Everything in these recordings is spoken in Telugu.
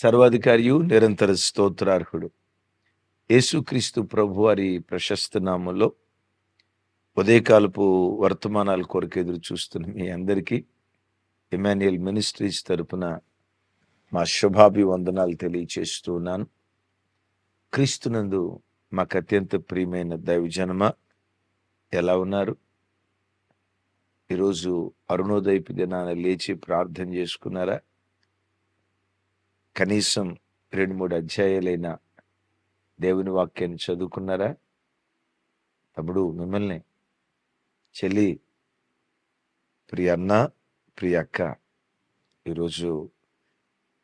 సర్వాధికారియు నిరంతర స్తోత్రార్హుడు. యేసుక్రీస్తు ప్రభు వారి ప్రశస్త నామంలో ఉదయకాలపు వర్తమానాల కొరకు ఎదురు చూస్తున్న మీ అందరికీ ఇమాన్యుయల్ మినిస్ట్రీస్ తరపున మా శుభాభివందనాలు తెలియచేస్తున్నాను క్రీస్తునందు మాకు అత్యంత ప్రియమైన దైవజనమ ఎలా ఉన్నారు? ఈరోజు అరుణోదయపు దినాన లేచి ప్రార్థన చేసుకున్నారా? కనీసం రెండు మూడు అధ్యాయాలైన దేవుని వాక్యాన్ని చదువుకున్నారా? తమ్ముడు మిమ్మల్ని చెల్లి ప్రియ అన్న ప్రియ అక్క ఈరోజు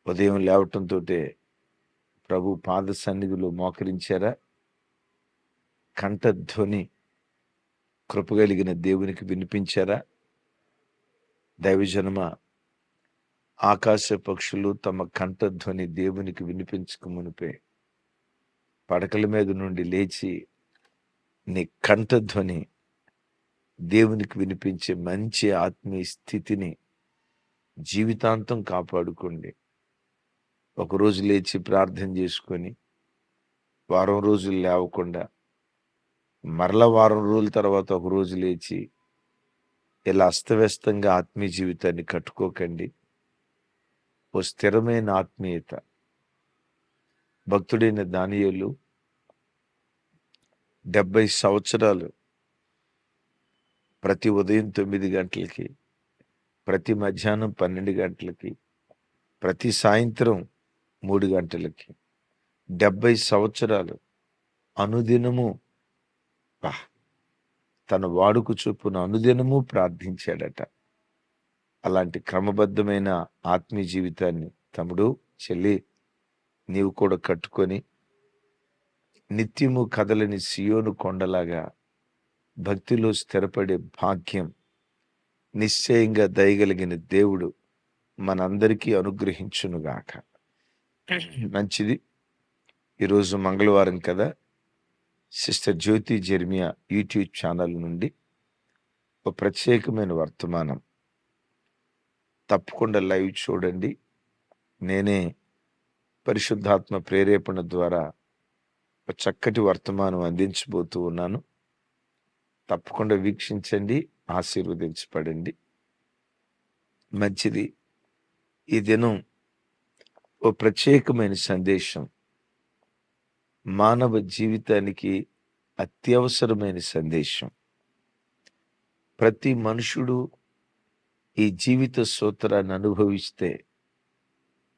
ఉదయం లేవటంతో ప్రభు పాద సన్నిధిలో మోకరించారా? కంఠధ్వని కృపగలిగిన దేవునికి వినిపించారా? దైవజనమ ఆకాశ పక్షులు తమ కంఠధ్వని దేవునికి వినిపించక మునిపే పడకల మీద నుండి లేచి నీ కంఠధ్వని దేవునికి వినిపించే మంచి ఆత్మీయ స్థితిని జీవితాంతం కాపాడుకోండి. ఒకరోజు లేచి ప్రార్థన చేసుకొని వారం రోజులు లేవకుండా మరల వారం రోజుల తర్వాత ఒక రోజు లేచి ఇలా అస్తవ్యస్తంగా ఆత్మీయ జీవితాన్ని కట్టుకోకండి. ఓ స్థిరమైన ఆత్మీయత. భక్తుడైన దానియులు డెబ్బై సంవత్సరాలు ప్రతి ఉదయం తొమ్మిది గంటలకి ప్రతి మధ్యాహ్నం పన్నెండు గంటలకి ప్రతి సాయంత్రం మూడు గంటలకి డెబ్బై సంవత్సరాలు అనుదినము తన వాడుకు చొప్పున అనుదినము ప్రార్థించాడట. అలాంటి క్రమబద్ధమైన ఆత్మీయ జీవితాన్ని తమ్ముడు చెల్లి నీవు కూడా కట్టుకొని నిత్యము కదలని సియోను కొండలాగా భక్తిలో స్థిరపడే భాగ్యం నిశ్చయంగా దయగలిగిన దేవుడు మనందరికీ అనుగ్రహించునుగాక. మంచిది. ఈరోజు మంగళవారం కదా? Sister Jyothi Jeremiah YouTube channel నుండి ఒక ప్రత్యేకమైన వర్తమానం. తప్పకుండా లైవ్ చూడండి. నేనే పరిశుద్ధాత్మ ప్రేరేపణ ద్వారా ఒక చక్కటి వర్తమానం అందించబోతూ ఉన్నాను. తప్పకుండా వీక్షించండి ఆశీర్వదించబడండి. మంచిది. ఈ దినం ఓ ప్రత్యేకమైన సందేశం. మానవ జీవితానికి అత్యవసరమైన సందేశం. ప్రతి మనుషుడు ఈ జీవిత సూత్రాన్ని అనుభవిస్తే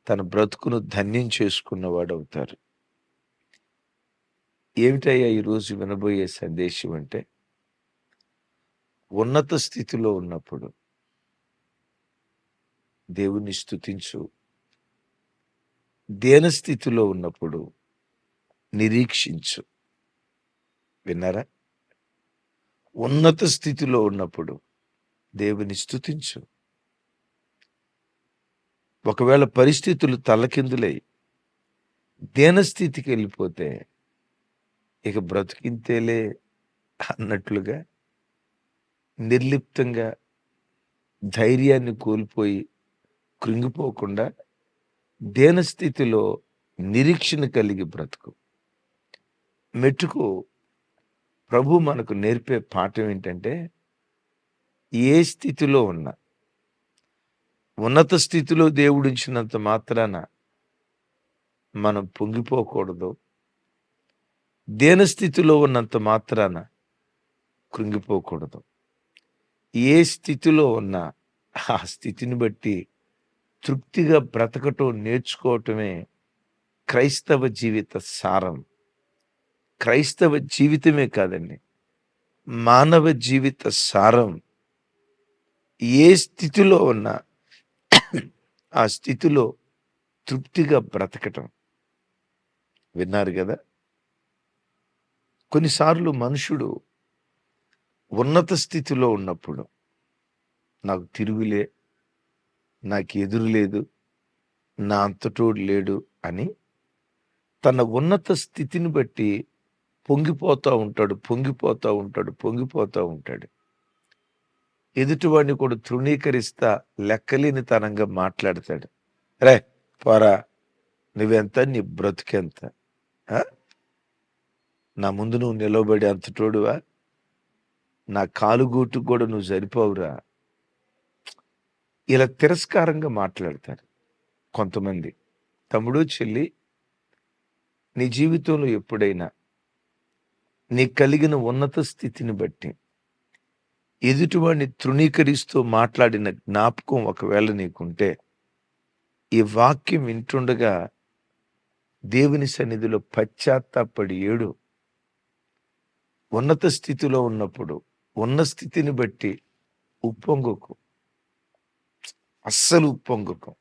తన బ్రతుకును ధన్యం చేసుకున్నవాడు అవుతారు ఏమిటయ్యా ఈరోజు వినబోయే సందేశం అంటే ఉన్నత స్థితిలో ఉన్నప్పుడు దేవుణ్ణి స్తుతించు. దేన స్థితిలో ఉన్నప్పుడు నిరీక్షించు. విన్నారా? ఉన్నత స్థితిలో ఉన్నప్పుడు దేవుని స్తుతించు. ఒకవేళ పరిస్థితులు తలకిందులై దేనస్థితికి వెళ్ళిపోతే ఇక బ్రతికింతేలే అన్నట్లుగా నిర్లిప్తంగా ధైర్యాన్ని కోల్పోయి కృంగిపోకుండా దేనస్థితిలో నిరీక్షణ కలిగి బ్రతుకు. మెట్టుకు ప్రభు మనకు నేర్పే పాఠం ఏంటంటే ఏ స్థితిలో ఉన్నా ఉన్నత స్థితిలో దేవుడించినంత మాత్రాన మనం పొంగిపోకూడదు. దేన స్థితిలో ఉన్నంత మాత్రాన కృంగిపోకూడదు. ఏ స్థితిలో ఉన్నా ఆ స్థితిని బట్టి తృప్తిగా బ్రతకటం నేర్చుకోవటమే క్రైస్తవ జీవిత సారం. క్రైస్తవ జీవితమే కాదండి మానవ జీవిత సారం. ఏ స్థితిలో ఉన్నా ఆ స్థితిలో తృప్తిగా బ్రతకటం. విన్నారు కదా? కొన్నిసార్లు మనుషుడు ఉన్నత స్థితిలో ఉన్నప్పుడు నాకు తిరుగులే నాకు ఎదురు లేదు నా అంతటోడు లేడు అని తన ఉన్నత స్థితిని బట్టి పొంగిపోతూ ఉంటాడు పొంగిపోతూ ఉంటాడు పొంగిపోతూ ఉంటాడు. ఎదుటివాడిని కూడా తృణీకరిస్తా లెక్కలేని తనంగా మాట్లాడతాడు. రే పోరా నువ్వెంత? నీ బ్రతికెంత? నా ముందు నువ్వు నిలవబడి అంతటోడువా? నా కాలుగూటు కూడా నువ్వు సరిపోవురా? ఇలా తిరస్కారంగా మాట్లాడతారు కొంతమంది. తమ్ముడు చెల్లి నీ జీవితంలో ఎప్పుడైనా నీ కలిగిన ఉన్నత స్థితిని బట్టి ఎదుటివాడిని తృణీకరిస్తూ మాట్లాడిన జ్ఞాపకం ఒకవేళ నీకుంటే ఈ వాక్యం వింటుండగా దేవుని సన్నిధిలో పశ్చాత్తాపడి ఏడు. ఉన్నత స్థితిలో ఉన్నప్పుడు ఉన్న స్థితిని బట్టి ఉప్పొంగకు. అస్సలు ఉప్పొంగకు.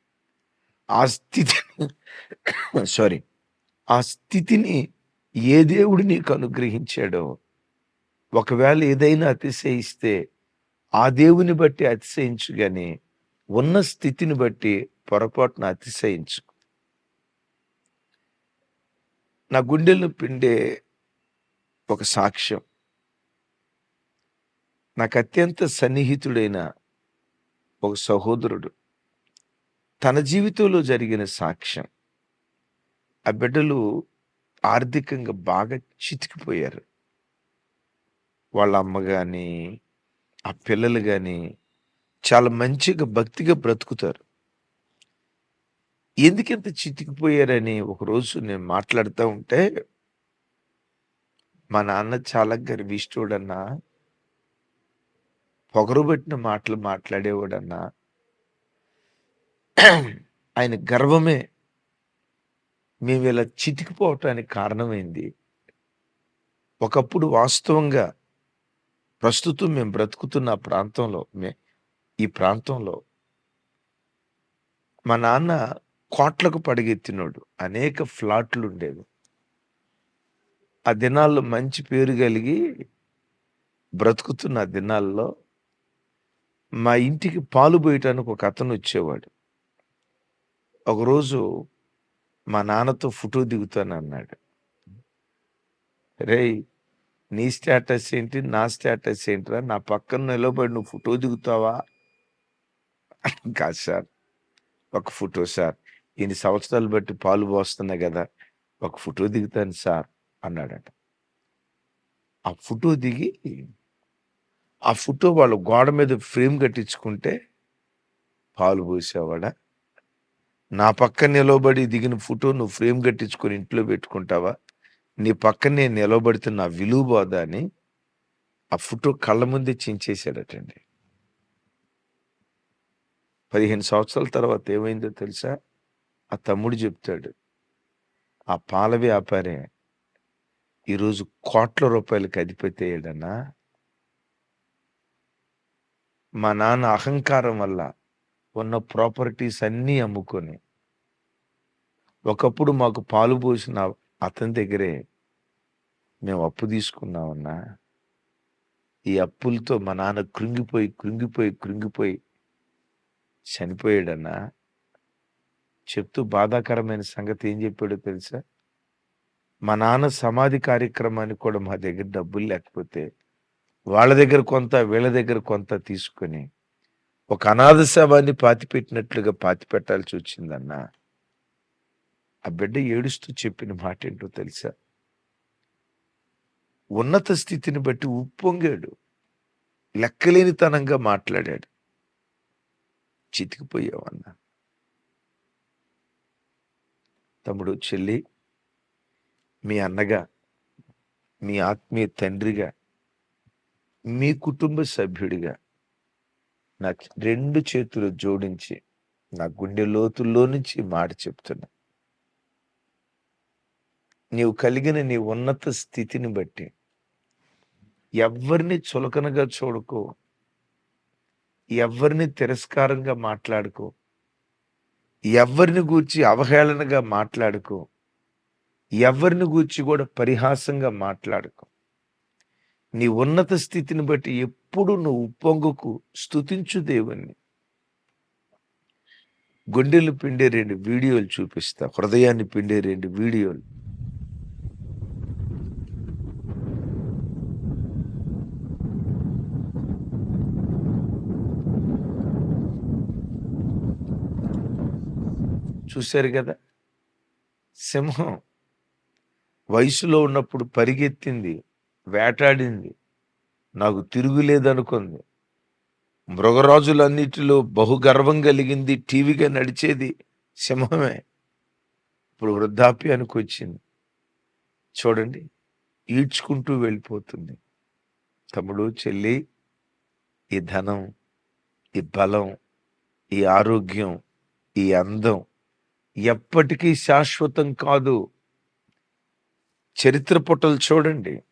ఆ స్థితిని సారీ ఆ స్థితిని ఏ దేవుడు నీకు అనుగ్రహించాడో ఒకవేళ ఏదైనా అతిశయిస్తే ఆ దేవుని బట్టి అతిశయించు గాని ఉన్న స్థితిని బట్టి పొరపాటున అతిశయించు. నా గుండెలను పిండే ఒక సాక్ష్యం. నాకు అత్యంత సన్నిహితుడైన ఒక సహోదరుడు. తన జీవితంలో జరిగిన సాక్ష్యం. ఆ బిడ్డలు ఆర్థికంగా బాగా చితికిపోయారు. వాళ్ళ అమ్మ కానీ ఆ పిల్లలు కానీ చాలా మంచిగా భక్తిగా బ్రతుకుతారు. ఎందుకింత చితికిపోయారని ఒకరోజు నేను మాట్లాడుతూ ఉంటే మా నాన్న చాలా గర్విష్ఠుడన్నా పొగరుబెట్టిన మాటలు మాట్లాడేవాడన్నా ఆయన గర్వమే మేము ఇలా చితికిపోవటానికి కారణమైంది. ఒకప్పుడు వాస్తవంగా ప్రస్తుతం మేము బ్రతుకుతున్న ప్రాంతంలో మే ఈ ప్రాంతంలో మా నాన్న కోట్లకు పడగెత్తినోడు. అనేక ఫ్లాట్లు ఉండేవి. ఆ దినాల్లో మంచి పేరు కలిగి బ్రతుకుతున్న దినాల్లో మా ఇంటికి పాలు పోయటానికి ఒక అతను వచ్చేవాడు. ఒకరోజు మా నాన్నతో ఫోటో దిగుతాను అన్నాడు రేయ్ నీ స్టేటస్ ఏంటి? నా స్టేటస్ ఏంటిరా? నా పక్కన నిలబడి నువ్వు ఫోటో దిగుతావా? కాదు సార్. ఒక ఫోటో సార్. ఇన్ని సంవత్సరాలు బట్టి పాలు పోస్తున్నా కదా. ఒక ఫోటో దిగుతాను సార్ అన్నాడట. ఆ ఫోటో దిగి ఆ ఫోటో వాళ్ళు గోడ మీద ఫ్రేమ్ కట్టించుకుంటే పాలు పోసేవాడా? నా పక్కన నిలబడి దిగిన ఫోటో నువ్వు ఫ్రేమ్ కట్టించుకొని ఇంట్లో పెట్టుకుంటావా? నీ పక్కనే నిలబడుతున్న నిలబడితే విలువ అని ఆ ఫోటో కళ్ళ ముందే చించేశాడటండి. పదిహేను సంవత్సరాల తర్వాత ఏమైందో తెలుసా? ఆ తమ్ముడు చెప్తాడు ఆ పాల వ్యాపారే ఈరోజు కోట్ల రూపాయలకి అధిపతి అయ్యాడన్నా. మా నాన్న అహంకారం వల్ల ఉన్న ప్రాపర్టీస్ అన్నీ అమ్ముకొని ఒకప్పుడు మాకు పాలు పోసిన అతని దగ్గరే మేము అప్పు తీసుకున్నామన్నా ఈ అప్పులతో మా నాన్న కృంగిపోయి కృంగిపోయి కృంగిపోయి చనిపోయాడన్నా చెప్తూ బాధాకరమైన సంగతి ఏం చెప్పాడో తెలుసా? మా నాన్న సమాధి కార్యక్రమానికి కూడా మా దగ్గర డబ్బులు లేకపోతే వాళ్ళ దగ్గర కొంత వీళ్ళ దగ్గర కొంత తీసుకొని ఒక అనాథ శవాన్ని పాతిపెట్టినట్లుగా పాతి పెట్టాల్సి ఆ బిడ్డ ఏడుస్తూ చెప్పిన మాట ఏంటో తెలుసా? ఉన్నత స్థితిని బట్టి ఉప్పొంగాడు. లెక్కలేనితనంగా మాట్లాడాడు. చితికిపోయావన్నా. తమ్ముడు చెల్లి మీ అన్నగా మీ ఆత్మీయ తండ్రిగా మీ కుటుంబ సభ్యుడిగా నాకు రెండు చేతులు జోడించి నా గుండె లోతుల్లో నుంచి మాట చెప్తున్నా. నీవు కలిగిన నీ ఉన్నత స్థితిని బట్టి ఎవరిని చులకనగా చూడుకో. ఎవరిని తిరస్కారంగా మాట్లాడుకో. ఎవరిని గూర్చి అవహేళనగా మాట్లాడుకో. ఎవరిని గూర్చి కూడా పరిహాసంగా మాట్లాడుకో. నీ ఉన్నత స్థితిని బట్టి ఎప్పుడు నువ్వు ఉప్పొంగుకు స్థుతించు దేవుణ్ణి. గుండెలు పిండే రెండు వీడియోలు చూపిస్తా. హృదయాన్ని పిండే రెండు వీడియోలు. చూశారు కదా? సింహం వయసులో ఉన్నప్పుడు పరిగెత్తింది వేటాడింది నాకు తిరుగులేదనుకుంది. మృగరాజులన్నిటిలో బహుగర్వం కలిగింది టీవీగా నడిచేది సింహమే. ఇప్పుడు వృద్ధాప్యానికి వచ్చింది. చూడండి ఈడ్చుకుంటూ వెళ్ళిపోతుంది. తమ్ముడు చెల్లి ఈ ధనం ఈ బలం ఈ ఆరోగ్యం ఈ అందం ఎప్పటికీ శాశ్వతం కాదు. చరిత్ర పుటలు చూడండి.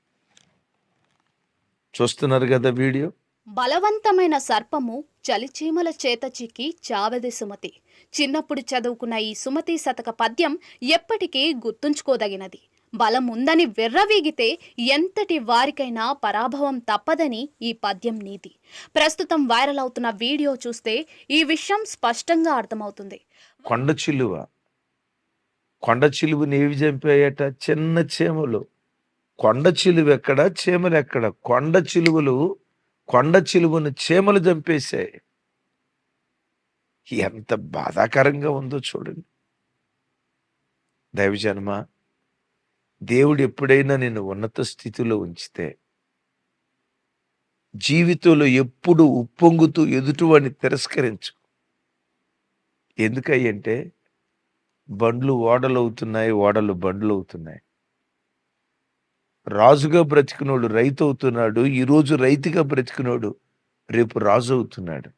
చూస్తున్నారు కదా వీడియో? బలవంతమైన సర్పము చలిచీమల చేత చిక్కి చావది సుమతి. చిన్నప్పుడు చదువుకున్న ఈ సుమతి శతక పద్యం ఎప్పటికీ గుర్తుంచుకోదగినది. బలం ఉందని వెర్రవీగితే ఎంతటి వారికైనా పరాభవం తప్పదని ఈ పద్యం నీతి. ప్రస్తుతం వైరల్ అవుతున్న వీడియో చూస్తే ఈ విషయం స్పష్టంగా అర్థమవుతుంది. కొండ చిలువ. కొండ చిలువని ఏవి చంపాయట చిన్న చీమలు. కొండ చిలువ ఎక్కడ? చీమలు ఎక్కడ? కొండ చిలువలు కొండ చిలువను చీమలు చంపేశాయి. ఎంత బాధాకరంగా ఉందో చూడండి. దైవజన్మ దేవుడు ఎప్పుడైనా నేను ఉన్నత స్థితిలో ఉంచితే జీవితంలో ఎప్పుడు ఉప్పొంగుతూ ఎదుటివాడిని తిరస్కరించు ఎందుకయ్యంటే బండ్లు ఓడలు అవుతున్నాయి ఓడలు బండ్లు అవుతున్నాయి రాజుగా బ్రతికినోడు రైతు అవుతున్నాడు ఈరోజు రైతుగా బ్రతికినోడు రేపు రాజు అవుతున్నాడు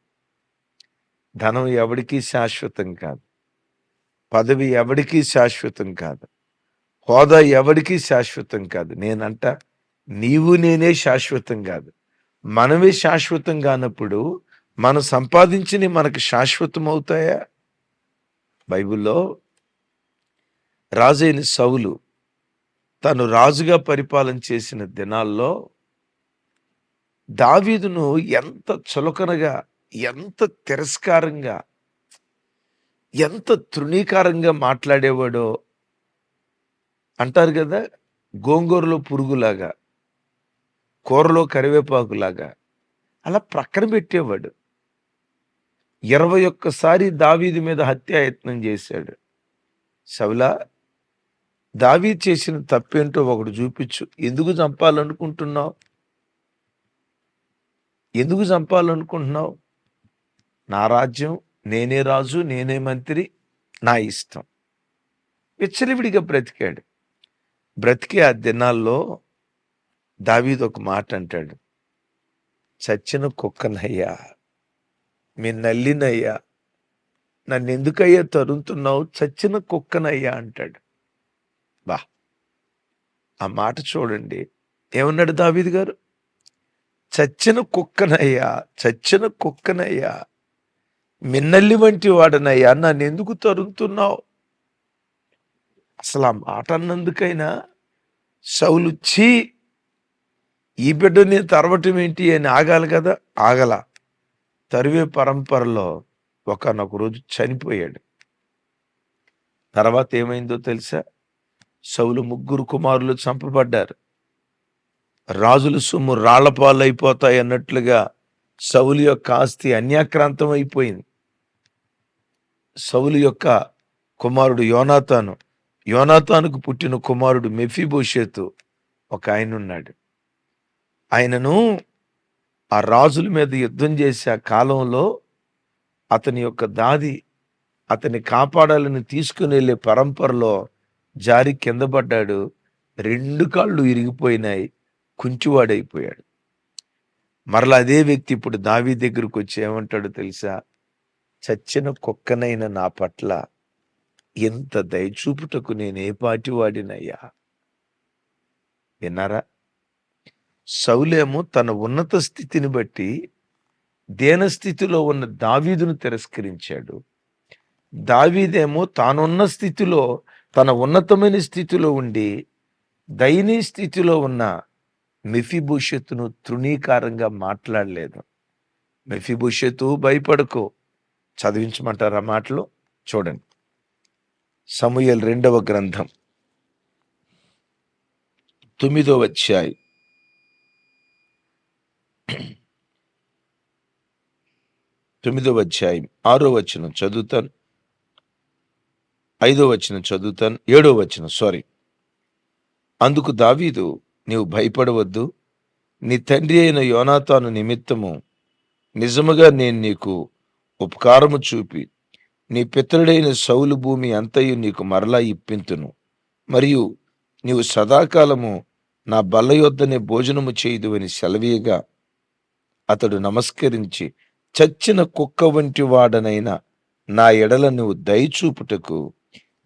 ధనం ఎవడికి శాశ్వతం కాదు. పదవి ఎవడికి శాశ్వతం కాదు. హోదా ఎవరికీ శాశ్వతం కాదు. నేనంట నీవు నేనే శాశ్వతం కాదు. మనమే శాశ్వతం కానప్పుడు మనం సంపాదించినవి మనకు శాశ్వతం అవుతాయా? బైబిల్లో రాజైన సౌలు తను రాజుగా పరిపాలన చేసిన దినాల్లో దావీదును ఎంత చులకనగా ఎంత తిరస్కారంగా ఎంత తృణీకారంగా మాట్లాడేవాడో అంటారు కదా గోంగూరలో పురుగులాగా కూరలో కరివేపాకులాగా అలా ప్రక్కన పెట్టేవాడు. ఇరవై ఒక్కసారి దావీది మీద హత్యాయత్నం చేశాడు. సవిలా దావీ చేసిన తప్పేంటో ఒకడు చూపించు. ఎందుకు చంపాలనుకుంటున్నావు? ఎందుకు చంపాలనుకుంటున్నావు? నా రాజ్యం నేనే రాజు నేనే మంత్రి నా ఇష్టం. విచ్చలివిడిగా బ్రతికాడు. బ్రతికే ఆ దినాల్లో దావీదు ఒక మాట అంటాడు. చచ్చిన కుక్కనయ్యా మీ నల్లినయ్యా నన్ను ఎందుకయ్యా తరుముతున్నావు? చచ్చిన కుక్కనయ్యా అంటాడు. బా ఆ మాట చూడండి. ఏమన్నాడు దావీదు గారు? చచ్చిన కుక్కనయ్యా చచ్చిన కుక్కనయ్యా మిన్నల్లి వంటి వాడనయ్యా నన్ను ఎందుకు తరుగుతున్నావు అసలు ఆ మాట అన్నందుకైనా సౌలు ఛీ! ఈ బిడ్డని తరవటం ఏంటి అని ఆగాలి కదా? ఆగల. తరివే పరంపరలో ఒకనొక రోజు చనిపోయాడు. తర్వాత ఏమైందో తెలుసా? సౌలు ముగ్గురు కుమారులు చంపబడ్డారు. రాజుల సొమ్ము రాళ్ళపాలైపోతాయి అన్నట్లుగా సౌలు యొక్క ఆస్తి అన్యాక్రాంతం అయిపోయింది. సౌలు యొక్క కుమారుడు యోనాతాను యోనాతానుకు పుట్టిన కుమారుడు మెఫీబోషేతు ఒక ఆయన ఉన్నాడు ఆయనను ఆ రాజుల మీద యుద్ధం చేసే ఆ కాలంలో అతని యొక్క దాది అతన్ని కాపాడాలని తీసుకుని వెళ్ళే పరంపరలో జారి కింద పడ్డాడు రెండు కాళ్ళు ఇరిగిపోయినాయి. కుంచువాడైపోయాడు. మరలా అదే వ్యక్తి ఇప్పుడు దావి దగ్గరకు వచ్చి ఏమంటాడో తెలుసా? చచ్చిన కుక్కనైన నా పట్ల ఎంత దయచూపుటకు నేను ఏ పాటి వాడినయ్యా? విన్నారా? సౌలేము తన ఉన్నత స్థితిని బట్టి దేనస్థితిలో ఉన్న దావీదును తిరస్కరించాడు. దావీదేమో తానున్న స్థితిలో తన ఉన్నతమైన స్థితిలో ఉండి దయనీయ స్థితిలో ఉన్న మెఫిభూషత్తును తృణీకారంగా మాట్లాడలేదు. మెఫిభూషత్తు భయపడకు. చదివించమంటారా మాటలు? చూడండి. సమూయల్ రెండవ గ్రంథం. తొమ్మిదో అధ్యాయం. తొమ్మిదవ అధ్యాయం. ఆరో వచనం చదువుతాను. ఐదో వచ్చిన చదువుతాను. ఏడో వచ్చిన సారీ అందుకు దావీదు నీవు భయపడవద్దు. నీ తండ్రి అయిన యోనాతాను నిమిత్తము నిజముగా నేను నీకు ఉపకారము చూపి నీ పితరుడైన సౌలు భూమి అంతయు నీకు మరలా ఇప్పింతును. మరియు నీవు సదాకాలము నా బల్ల యొద్దనే భోజనము చేయుదు అని సెలవీయగా అతడు నమస్కరించి చచ్చిన కుక్క వంటి వాడనైన నా ఎడల నువ్వు దయచూపుటకు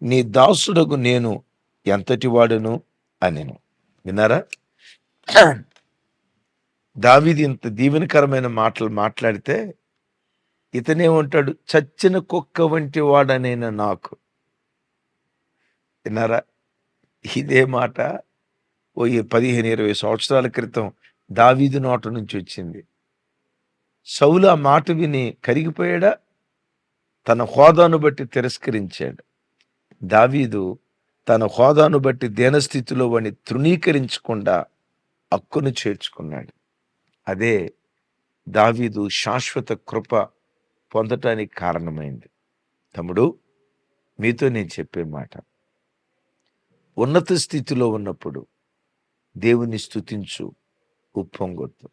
నీ దాసుడకు నేను ఎంతటి వాడును అనెను. విన్నారా? దావీది ఇంత దీవెనకరమైన మాటలు మాట్లాడితే ఇతనే ఉంటాడు. చచ్చిన కుక్క వంటి వాడనైన నాకు. విన్నారా ఇదే మాట ఓ పదిహేను ఇరవై సంవత్సరాల క్రితం దావీదు నోట నుంచి వచ్చింది. సౌలు ఆ మాట విని కరిగిపోయాడా? తన హోదాను బట్టి తిరస్కరించాడు. దావీదు తన హోదాను బట్టి దేనస్థితిలో వాడిని తృణీకరించకుండా హక్కును చేర్చుకున్నాడు. అదే దావీదు శాశ్వత కృప పొందటానికి కారణమైంది. తమ్ముడు మీతో నేను చెప్పే మాట. ఉన్నత స్థితిలో ఉన్నప్పుడు దేవుని స్తుతించు ఉప్పొంగొద్దు.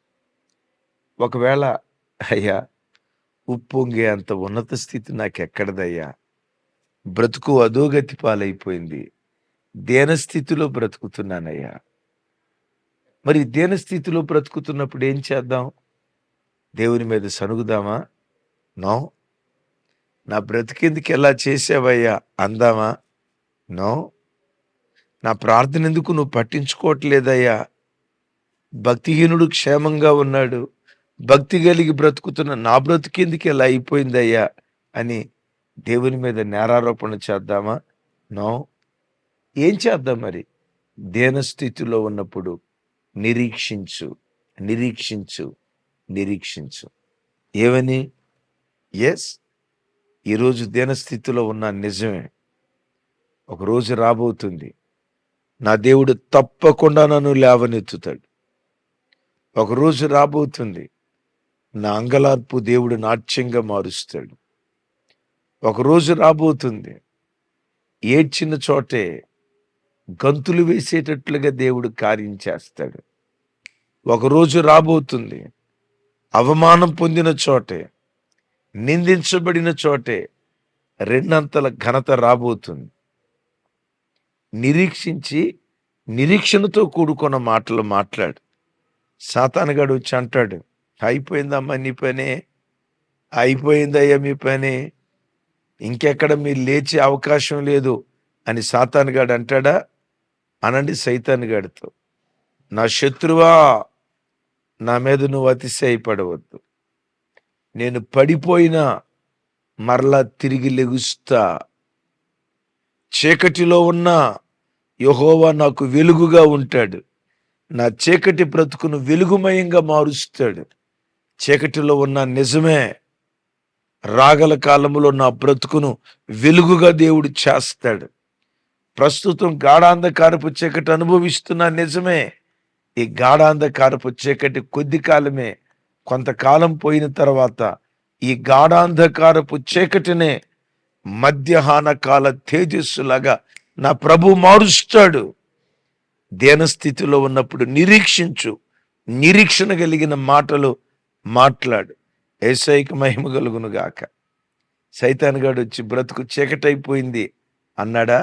ఒకవేళ అయ్యా ఉప్పొంగే అంత ఉన్నత స్థితి నాకెక్కడదయ్యా? బ్రతుకు అధోగతి పాలైపోయింది. దేనస్థితిలో బ్రతుకుతున్నానయ్యా. మరి దేనస్థితిలో బ్రతుకుతున్నప్పుడు ఏం చేద్దాం? దేవుని మీద సనుగుదామా నో. నా బ్రతికెందుకు ఎలా చేసావయ్యా? అందామా? నో. నా ప్రార్థన ఎందుకు నువ్వు పట్టించుకోవట్లేదయ్యా? భక్తిహీనుడు క్షేమంగా ఉన్నాడు. భక్తి కలిగి బ్రతుకుతున్న నా బ్రతికెందుకు ఎలా అయిపోయిందయ్యా? అని దేవుని మీద నేరారోపణ చేద్దామా? నో. ఏం చేద్దాం మరి? దేనస్థితిలో ఉన్నప్పుడు నిరీక్షించు నిరీక్షించు నిరీక్షించు. ఏమని? ఎస్ ఈరోజు దీనస్థితిలో ఉన్న నిజమే. ఒక రోజు రాబోతుంది. నా దేవుడు తప్పకుండా నన్ను లేవనెత్తుతాడు. ఒక రోజు రాబోతుంది. నా అంగలార్పు దేవుడు నాట్యంగా మారుస్తాడు. ఒకరోజు రాబోతుంది. ఏడ్చిన చోటే గంతులు వేసేటట్లుగా దేవుడు కార్యం చేస్తాడు. ఒక రోజు రాబోతుంది. అవమానం పొందిన చోటే నిందించబడిన చోటే రెండంతల ఘనత రాబోతుంది. నిరీక్షించి నిరీక్షణతో కూడుకున్న మాటలు మాట్లాడు. సాతానగాడు వచ్చి అంటాడు అయిపోయిందమ్మా నీ పనే అయిపోయిందయ్యా మీ పని ఇంకెక్కడ మీరు లేచే అవకాశం లేదు అని సాతానుగాడు అంటాడా? అనండి సైతానుగాడితో నా శత్రువా నా మీద నువ్వు అతిశయపడవద్దు. నేను పడిపోయినా మరలా తిరిగి లెగుస్తా. చీకటిలో ఉన్న యహోవా నాకు వెలుగుగా ఉంటాడు. నా చీకటి బ్రతుకును వెలుగుమయంగా మారుస్తాడు. చీకటిలో ఉన్న నిజమే రాగల కాలంలో నా బ్రతుకును వెలుగుగా దేవుడు చేస్తాడు. ప్రస్తుతం గాఢాంధకారపు చీకటి అనుభవిస్తున్న నిజమే ఈ గాఢాంధకారపు చీకటి కొద్ది కాలమే కొంతకాలం పోయిన తర్వాత ఈ గాఢాంధకారపు చీకటినే మధ్యాహ్న కాల తేజస్సులాగా నా ప్రభు మారుస్తాడు. దేనస్థితిలో ఉన్నప్పుడు నిరీక్షించు నిరీక్షణ కలిగిన మాటలు మాట్లాడు. ఏసైకి మహిమ కలుగును గాక. సైతాన్గాడు వచ్చి బ్రతుకు చీకటైపోయింది అన్నాడా?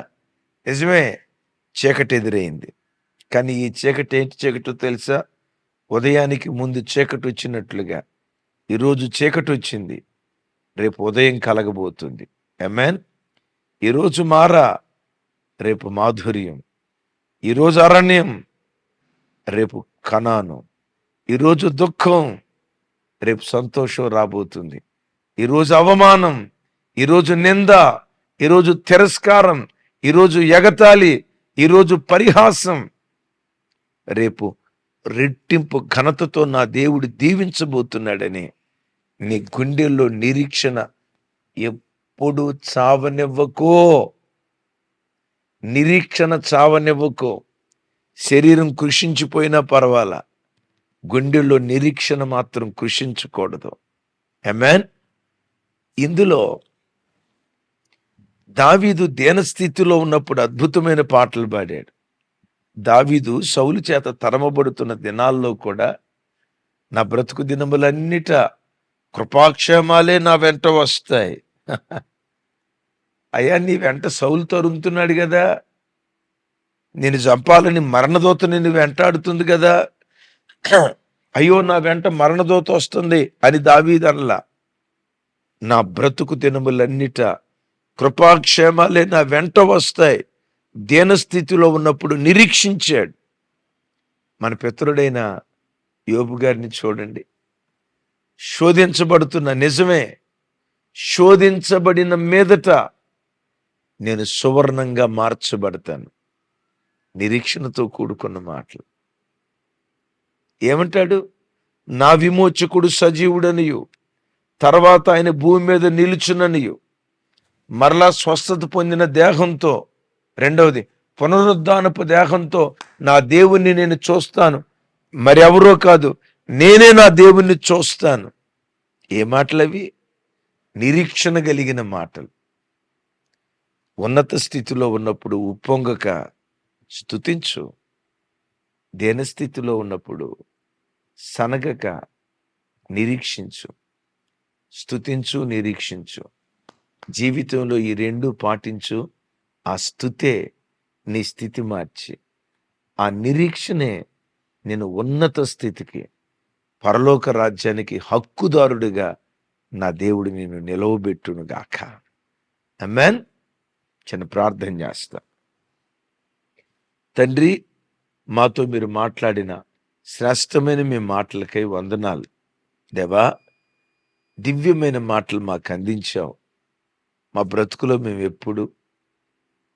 నిజమే చీకటి ఎదురైంది కానీ ఈ చీకటి ఏంటి చీకటో తెలుసా? ఉదయానికి ముందు చీకటి వచ్చినట్లుగా. ఈరోజు చీకటి వచ్చింది. రేపు ఉదయం కలగబోతుంది. ఎమ్మెన్ ఈరోజు మారా రేపు మాధుర్యం. ఈరోజు అరణ్యం రేపు కణాను. ఈరోజు దుఃఖం రేపు సంతోషం రాబోతుంది. ఈరోజు అవమానం ఈరోజు నింద ఈరోజు తిరస్కారం ఈరోజు ఎగతాళి ఈరోజు పరిహాసం. రేపు రెట్టింపు ఘనతతో నా దేవుడు దీవించబోతున్నాడని నీ గుండెల్లో నిరీక్షణ ఎప్పుడు చావనివ్వకో. నిరీక్షణ చావనివ్వకో. శరీరం కృషించిపోయినా పర్వాలా. గుండెల్లో నిరీక్షణ మాత్రం కృషించకూడదు. ఎమెన్ ఇందులో దావీదు దేనస్థితిలో ఉన్నప్పుడు అద్భుతమైన పాటలు పాడాడు. దావీదు సౌలు చేత తరమబడుతున్న దినాల్లో కూడా నా బ్రతుకు దినములన్నిట కృపాక్షేమాలే నా వెంట వస్తాయి. అయ్యా నీ వెంట సౌలు తరుముతున్నాడు కదా. నేను చంపాలని మరణదోత నిన్ను వెంటాడుతుంది కదా. అయ్యో నా వెంట మరణదోత వస్తుంది అని దావీదనలా నా బ్రతుకు దినములన్నిట కృపాక్షేమాలే నా వెంట వస్తాయి. దీనస్థితిలో ఉన్నప్పుడు నిరీక్షించాడు. మన పితరుడైన యోబు గారిని చూడండి. శోధించబడుతున్న నిజమే. శోధించబడిన మీదట నేను సువర్ణంగా మార్చబడతాను. నిరీక్షణతో కూడుకున్న మాటలు. ఏమంటాడు? నా విమోచకుడు సజీవుడనియు. తర్వాత ఆయన భూమి మీద నిలుచుననియు. మరలా స్వస్థత పొందిన దేహంతో రెండవది పునరుద్ధానపు దేహంతో నా దేవుణ్ణి నేను చూస్తాను. మరి ఎవరో కాదు నేనే నా దేవుణ్ణి చూస్తాను. ఏ మాటలవి? నిరీక్షణ కలిగిన మాటలు. ఉన్నత స్థితిలో ఉన్నప్పుడు ఉప్పొంగక స్తుతించు. దేనస్థితిలో ఉన్నప్పుడు సనగక నిరీక్షించు. స్తుతించు నిరీక్షించు. జీవితంలో ఈ రెండు పాటించు. ఆ స్థుతే నీ స్థితి మార్చి ఆ నిరీక్షనే నేను ఉన్నత స్థితికి పరలోక రాజ్యానికి హక్కుదారుడిగా నా దేవుడు నేను నిలవబెట్టును గాక అమ్మాన్ చిన్న ప్రార్థన చేస్తా. తండ్రి మాతో మీరు మాట్లాడిన శ్రేష్టమైన మీ మాటలకై వందనాలు. దేవా దివ్యమైన మాటలు మాకు అందించావు. మా బ్రతుకులో మేము ఎప్పుడు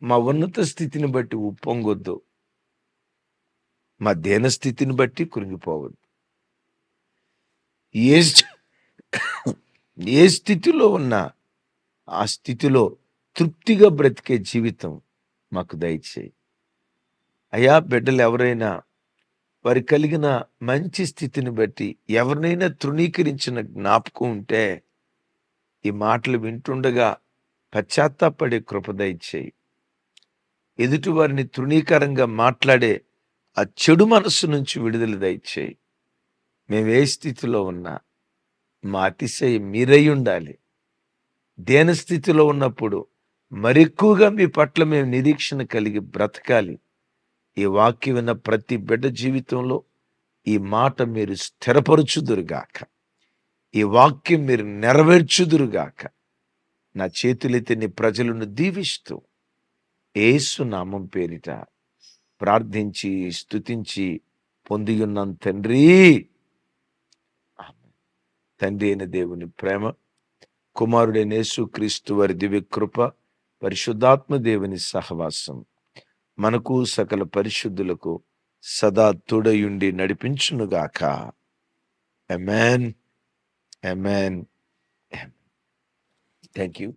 మా ఉన్నత స్థితిని బట్టి ఉప్పొంగొద్దు. మా దేన స్థితిని బట్టి కురింగిపోవద్దు ఏ ఏ స్థితిలో ఉన్నా ఆ స్థితిలో తృప్తిగా బ్రతికే జీవితం మాకు దయచేయి. అయా బిడ్డలు ఎవరైనా వారి కలిగిన మంచి స్థితిని బట్టి ఎవరినైనా తృణీకరించిన జ్ఞాపకం ఉంటే ఈ మాటలు వింటుండగా పశ్చాత్తాపడే కృప దయచేయి. ఎదుటివారిని తృణీకరంగా మాట్లాడే ఆ చెడు మనస్సు నుంచి విడుదల దయచేయి. మేము ఏ స్థితిలో ఉన్నా మా అతిశయం మీరై ఉండాలి. దేని స్థితిలో ఉన్నప్పుడు మరెక్కువగా మీ పట్ల మేము నిరీక్షణ కలిగి బ్రతకాలి. ఈ వాక్యం విన్న ప్రతి బిడ్డ జీవితంలో ఈ మాట మీరు స్థిరపరచుదురుగాక. ఈ వాక్యం మీరు నెరవేర్చుదురుగాక. నా చేతులైతే నీ ప్రజలను దీవిస్తూ ఏసు నామం పేరిట ప్రార్థించి స్తుతించి పొందియున్నాం తండ్రి. తండ్రి అయిన దేవుని ప్రేమ కుమారుడైన యేసు క్రీస్తు వారి దివ్య కృప పరిశుద్ధాత్మ దేవుని సహవాసం మనకు సకల పరిశుద్ధులకు సదా తోడయుండి నడిపించునుగాక. Amen amen thank you